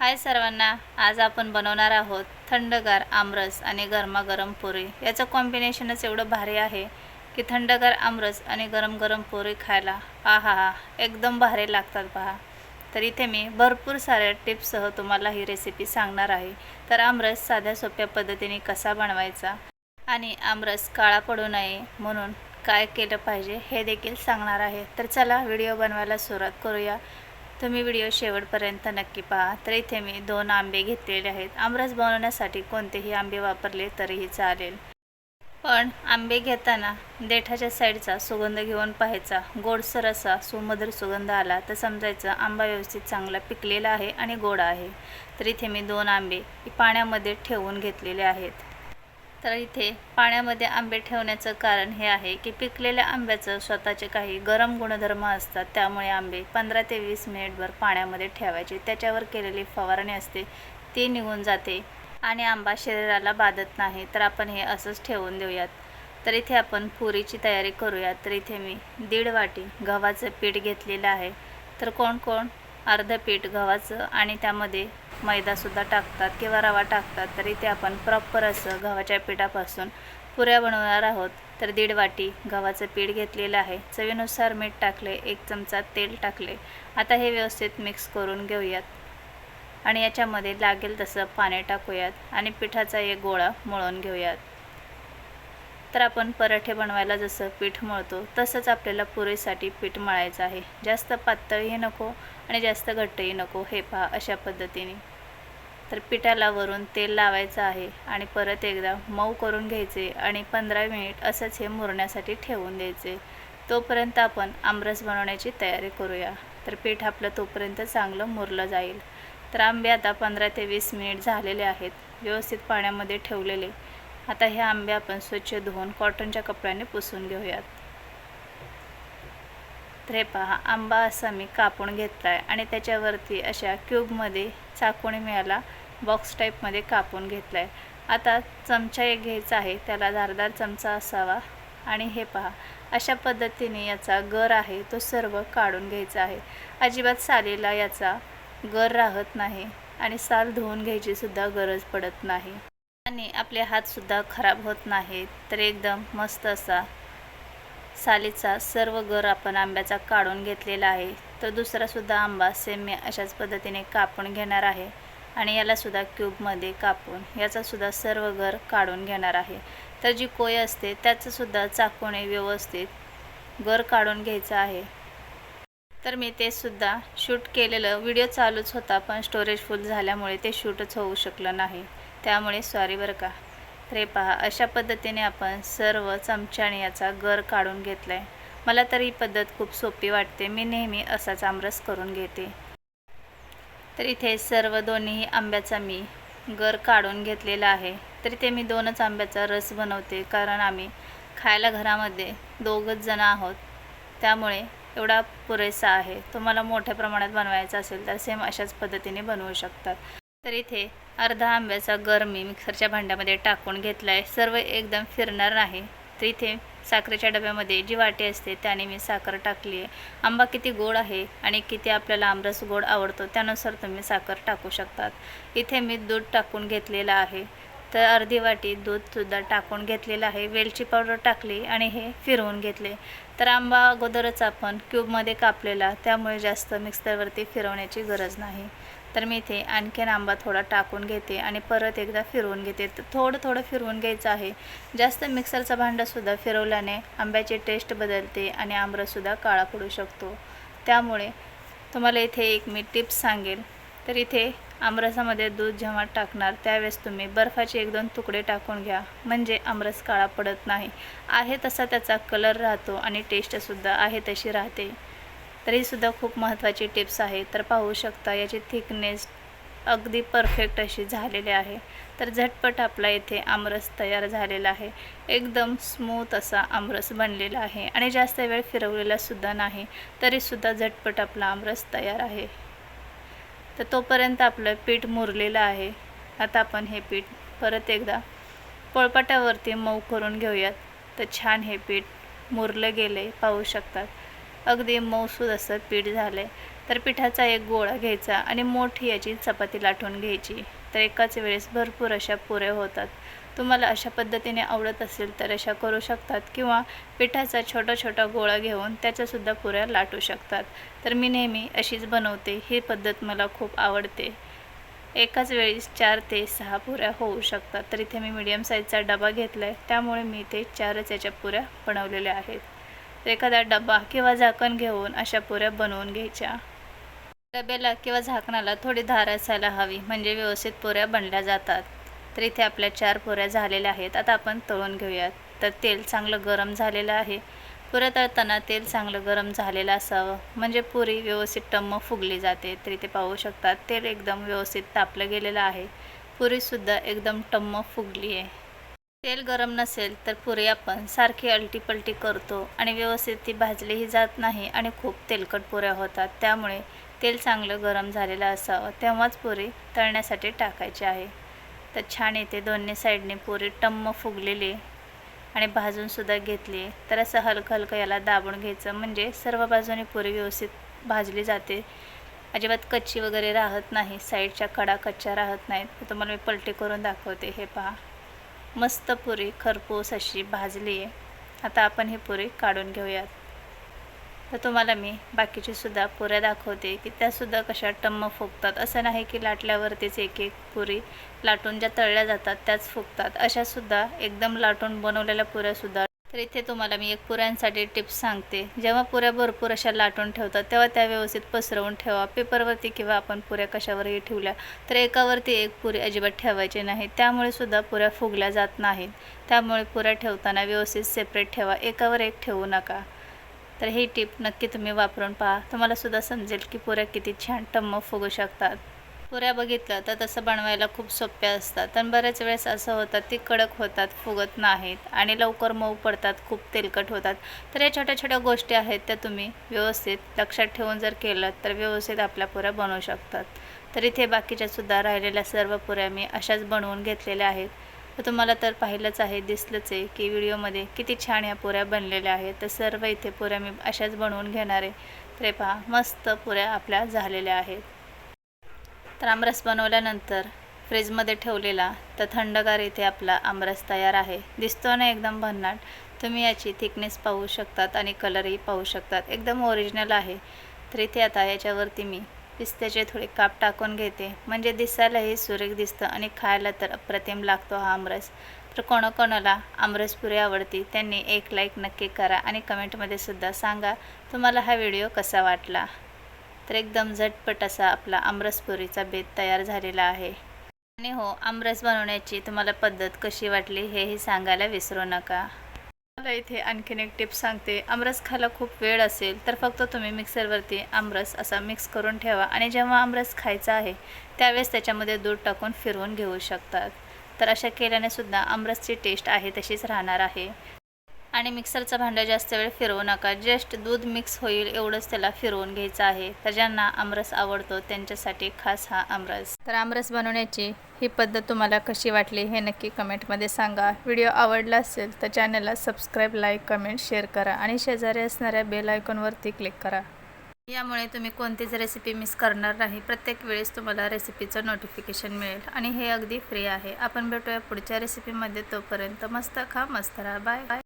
हाय सर्वांना आज आपण बनवणार आहोत थंडगार आमरस आणि गरमागरम पोरी. याचं कॉम्बिनेशनच एवढं भारी आहे की थंडगार आमरस आणि गरम गरम पोरी खायला आहा हा एकदम भारी लागतात पहा. तर इथे मी भरपूर साऱ्या टिप्ससह तुम्हाला ही रेसिपी सांगणार आहे. तर आमरस साध्या सोप्या पद्धतीने कसा बनवायचा आणि आमरस काळा पडू नये म्हणून काय केलं पाहिजे हे देखील सांगणार आहे. तर चला व्हिडिओ बनवायला सुरुवात करूया. तुम्ही व्हिडिओ शेवटपर्यंत नक्की पहा. तर इथे मी दोन आंबे घेतलेले आहेत. आमरस बनवण्यासाठी कोणतेही आंबे वापरले तरीही चालेल. पण आंबे घेताना देठाच्या साईडचा सुगंध घेऊन पाहायचा. गोडसर असा सुमधुर सुगंध आला तर समजायचं आंबा व्यवस्थित चांगला पिकलेला आहे आणि गोड आहे. तर इथे मी दोन आंबे पाण्यामध्ये ठेवून घेतलेले आहेत. तर इथे पाण्यामध्ये आंबे ठेवण्याचं कारण हे आहे की पिकलेल्या आंब्याचं स्वतःचे काही गरम गुणधर्म असतात. त्यामुळे आंबे पंधरा ते वीस मिनिटभर पाण्यामध्ये ठेवायचे. त्याच्यावर केलेली फवारणी असते. ती निघून जाते आणि आंबा शरीराला बाधत नाही. तर आपण हे असंच ठेवून देऊयात. तर इथे आपण पुरीची तयारी करूयात. तर इथे मी दीड वाटी गव्हाचं पीठ घेतलेलं आहे. तर कोण कोण? अर्ध पीठ गव्हाचं आणि त्यामध्ये मैदासुद्धा टाकतात किंवा रवा टाकतात तरी ते आपण प्रॉपर असं गव्हाच्या पिठापासून पुऱ्या बनवणार आहोत. तर दीड वाटी गव्हाचं पीठ घेतलेलं आहे. चवीनुसार मीठ टाकले एक चमचा तेल टाकले. आता हे व्यवस्थित मिक्स करून घेऊयात. आणि याच्यामध्ये लागेल तसं पाणी टाकूयात आणि पिठाचा एक गोळा मळून घेऊयात. तर आपण पराठे बनवायला जसं पीठ मळतो तसंच आपल्याला पुरेसाठी पीठ मळायचं आहे. जास्त पातळही नको आणि जास्त घट्टही नको हे पहा अशा पद्धतीने. तर पिठाला वरून तेल लावायचं आहे आणि परत एकदा मऊ करून घ्यायचे आणि पंधरा मिनिट असंच हे मुरण्यासाठी ठेवून द्यायचे. तोपर्यंत आपण आमरस बनवण्याची तयारी करूया. तर पीठ आपलं तोपर्यंत चांगलं मुरलं जाईल. तर आंबे आता पंधरा ते वीस मिनिट झालेले आहेत. व्यवस्थित पाण्यामध्ये ठेवलेले. आता हे आंबे आपण स्वच्छ धुवून कॉटनच्या कपड्याने पुसून घेऊयात. तर हे पहा आंबा असा मी कापून घेतला आहे आणि त्याच्यावरती अशा क्यूबमध्ये चाकूने मिळाला बॉक्स टाईपमध्ये कापून घेतला आहे आता चमचा एक घ्यायचा आहे त्याला धारदार चमचा असावा. आणि हे पहा अशा पद्धतीने याचा गर आहे तो सर्व काढून घ्यायचा आहे. अजिबात सालीला याचा गर राहत नाही आणि साल धुवून घ्यायचीसुद्धा गरज पडत नाही. आणि आपले हातसुद्धा खराब होत नाहीत. तर एकदम मस्त असा सालीचा सर्व गर आपण आंब्याचा काढून घेतलेला आहे. तर दुसरासुद्धा आंबा सेम मी अशाच पद्धतीने कापून घेणार आहे. आणि यालासुद्धा क्यूबमध्ये कापून याचासुद्धा सर्व गर काढून घेणार आहे. तर जी कोय असते त्याचंसुद्धा चाकूने व्यवस्थित गर काढून घ्यायचं आहे. तर मी ते सुद्धा शूट केलेलं व्हिडिओ चालूच होता पण स्टोरेज फुल झाल्यामुळे ते शूटच होऊ शकलं नाही. त्यामुळे सॉरी बरं का. तर हे पहा अशा पद्धतीने आपण सर्व चमच्याने याचा गर काढून घेतला आहे मला तर ही पद्धत खूप सोपी वाटते. मी नेहमी असाच आमरस करून घेते. तर इथे सर्व दोन्ही आंब्याचा मी गर काढून घेतलेला आहे. तर इथे मी दोनच आंब्याचा रस बनवते कारण आम्ही खायला घरामध्ये दोघंच जण आहोत. त्यामुळे एवढा पुरेसा आहे. तुम्हाला मोठ्या प्रमाणात बनवायचा असेल तर सेम अशाच पद्धतीने बनवू शकतात. तर इथे अर्धा आंब्याचा गर मी मिक्सरच्या भांड्यामध्ये टाकून घेतला आहे सर्व एकदम फिरणार नाही तर इथे साखरेच्या डब्यामध्ये जी वाटी असते त्याने मी साखर टाकली आहे. आंबा किती गोड आहे आणि किती आपल्याला आमरस गोड आवडतो त्यानुसार तुम्ही साखर टाकू शकतात. इथे मी दूध टाकून घेतलेलं आहे. तर अर्धी वाटी दूधसुद्धा टाकून घेतलेलं आहे. वेलची पावडर टाकली आणि हे फिरवून घेतले. तर आंबा अगोदरच आपण क्यूबमध्ये कापलेला त्यामुळे जास्त मिक्सरवरती फिरवण्याची गरज नाही. तर मी इथे आणखीन आंबा थोडा टाकून घेते आणि परत एकदा फिरवून घेते. तर थोडं थोडं फिरवून घ्यायचं आहे. जास्त मिक्सरचा भांडासुद्धा फिरवल्याने आंब्याची टेस्ट बदलते आणि आंबरसुद्धा काळा पडू शकतो. त्यामुळे तुम्हाला इथे एक मी टिप्स सांगेल. तर इथे आमरसामध्ये दूध जेव्हा टाकणार त्यावेळेस तुम्ही बर्फाचे एक दोन तुकडे टाकून घ्या. म्हणजे आमरस काळा पडत नाही. आहे तसा त्याचा कलर राहतो आणि टेस्टसुद्धा आहे तशी राहते. तरीसुद्धा खूप महत्त्वाची टिप्स आहे तर पाहू शकता याची थिकनेस अगदी परफेक्ट अशी झालेली आहे. तर झटपट आपला इथे आमरस तयार झालेला आहे. एकदम स्मूथ असा आमरस बनलेला आहे आणि जास्त वेळ फिरवलेलासुद्धा नाही तरीसुद्धा झटपट आपला आमरस तयार आहे. तर तोपर्यंत आपलं पीठ मुरलेलं आहे. आता आपण हे पीठ परत एकदा पोळपाटावरती मऊ करून घेऊयात. तर छान हे पीठ मुरलं गेले पाहू शकतात. अगदी मऊसूद असं पीठ झालं आहे तर पिठाचा एक गोळा घ्यायचा आणि मोठी याची चपाती लाटून घ्यायची. तर एकाच वेळेस भरपूर अशा पुऱ्या होतात. तुम्हाला अशा पद्धतीने आवडत असेल तर अशा करू शकतात किंवा पिठाचा छोटा छोटा गोळा घेऊन त्याच्यासुद्धा पुऱ्या लाटू शकतात. तर मी नेहमी अशीच बनवते. ही पद्धत मला खूप आवडते. एकाच वेळेस चार ते सहा पुऱ्या होऊ शकतात. तर इथे मी मीडियम साईजचा डबा घेतला आहे त्यामुळे मी इथे चारच याच्या पुऱ्या बनवलेल्या आहेत. एखादा डबा किंवा झाकण घेऊन अशा पुऱ्या बनवून घ्यायच्या. डब्याला किंवा झाकणाला थोडी धार असायला हवी म्हणजे व्यवस्थित पुऱ्या बनल्या जातात. तर इथे आपल्या चार पुऱ्या झालेल्या आहेत आता आपण तळून घेऊयात. तर तेल चांगलं गरम झालेलं आहे. पुऱ्या तळताना तेल चांगलं गरम झालेलं असावं म्हणजे पुरी व्यवस्थित टम्म फुगली जाते. तर इथे पाहू शकतात तेल एकदम व्यवस्थित तापलं गेलेलं आहे. पुरीसुद्धा एकदम टम्म फुगली आहे तेल गरम नसेल तर पुरी आपण सारखी अलटीपलटी करतो आणि व्यवस्थित ती भाजलीही जात नाही आणि खूप तेलकट पुऱ्या होतात. त्यामुळे तेल चांगलं गरम झालेलं असावं. तेव्हाच पुरी तळण्यासाठी टाकायची आहे. तर छान येते. दोन्ही साईडने पुरी टम्म फुगलेली आणि भाजूनसुद्धा घेतली. तर असं हलकं हलकं याला दाबून घ्यायचं. म्हणजे सर्व बाजूने पुरी व्यवस्थित भाजली जाते. अजिबात कच्ची वगैरे राहत नाही. साईडच्या कडा कच्च्या राहत नाहीत. तुम्हाला मी पलटी करून दाखवते. हे पहा. मस्त पुरी खरपूस अशी भाजली आहे. आता आपण ही पुरी काढून घेऊयात. तर तुम्हाला मी बाकीची सुद्धा पुऱ्या दाखवते की त्यासुद्धा कशा टम्म फुगतात. असं नाही की लाटल्यावरतीच एक एक पुरी लाटून ज्या तळल्या जातात त्याच फुगतात. अशासुद्धा एकदम लाटून बनवलेल्या पुऱ्यासुद्धा तर इथे तुम्हाला मी एक पुऱ्यांसाठी टिप्स सांगते. जेव्हा पुऱ्या भरपूर अशा लाटून ठेवतात तेव्हा त्या व्यवस्थित पसरवून ठेवा. पेपरवरती किंवा आपण पुऱ्या कशावरही ठेवल्या तर एकावरती एक पुरी अजिबात ठेवायची नाही. त्यामुळे सुद्धा पुऱ्या फुगल्या जात नाहीत. त्यामुळे पुऱ्या ठेवताना व्यवस्थित सेपरेट ठेवा. एकावर एक ठेवू नका. तर ही टिप नक्की तुम्ही वापरून पहा. तुम्हाला सुद्धा समजेल की पुऱ्या किती छान टम्म फुगू शकतात. पुऱ्या बघितलं तर तसं बनवायला खूप सोप्या असतात. पण बऱ्याच वेळेस असं होतं ती कडक होतात फुगत नाहीत आणि लवकर मऊ पडतात खूप तेलकट होतात. तर या छोट्या छोट्या गोष्टी आहेत त्या तुम्ही व्यवस्थित लक्षात ठेवून जर केलं तर व्यवस्थित आपल्या पुऱ्या बनवू शकतात. तर इथे बाकीच्या सुद्धा राहिलेल्या सर्व पुऱ्या मी अशाच बनवून घेतलेल्या आहेत. तर तुम्हाला तर पाहिलंच आहे दिसलंच आहे की व्हिडिओमध्ये किती छान ह्या पुऱ्या बनलेल्या आहेत. तर सर्व इथे पुऱ्या मी अशाच बनवून घेणार आहे. तर पहा मस्त पुऱ्या आपल्या झालेल्या आहेत. तर आमरस बनवल्यानंतर फ्रीजमध्ये ठेवलेला तर थंडगार इथे आपला आमरस तयार आहे. दिसतो ना एकदम भन्नाट? तुम्ही याची थिकनेस पाहू शकतात आणि कलरही पाहू शकतात. एकदम ओरिजिनल आहे. तर इथे आता याच्यावरती मी पिस्त्याचे थोडे काप टाकून घेते. म्हणजे दिसायलाही सुरेख दिसतं आणि खायला तर अप्रतिम लागतो हा आमरस. तर कोणाकोणाला आमरस पुरी आवडती त्यांनी एक लाईक नक्की करा आणि कमेंटमध्ये सुद्धा सांगा तुम्हाला हा व्हिडिओ कसा वाटला. तर एकदम झटपट असा आपला आमरसपुरीचा बेत तयार झालेला आहे. आणि हो आमरस बनवण्याची तुम्हाला पद्धत कशी वाटली हेही सांगायला विसरू नका. मला इथे आणखीन एक टिप सांगते. आमरस खायला खूप वेळ असेल तर फक्त तुम्ही मिक्सरवरती आमरस असा मिक्स करून ठेवा आणि जेव्हा आमरस खायचा आहे त्यावेळेस त्याच्यामध्ये दूध टाकून फिरवून घेऊ शकतात. तर अशा केल्याने सुद्धा आमरसची टेस्ट आहे तशीच राहणार आहे. आणि मिक्सरचं भांडं जास्त वेळ फिरवू नका. जस्ट दूध मिक्स होईल एवढंच त्याला फिरवून घ्यायचं आहे. तर ज्यांना आमरस आवडतो त्यांच्यासाठी खास हा आमरस. तर आमरस बनवण्याची ही पद्धत तुम्हाला कशी वाटली हे नक्की कमेंटमध्ये सांगा. व्हिडिओ आवडला असेल तर चॅनलला सबस्क्राईब लाईक कमेंट शेअर करा आणि शेजारी असणाऱ्या बेल आयकॉनवरती क्लिक करा. यामुळे तुम्ही कोणतीच रेसिपी मिस करणार नाही. प्रत्येक वेळेस तुम्हाला रेसिपीचं नोटिफिकेशन मिळेल आणि हे अगदी फ्री आहे. आपण भेटूया पुढच्या रेसिपीमध्ये. तोपर्यंत मस्त खा मस्त राहा. Bye bye.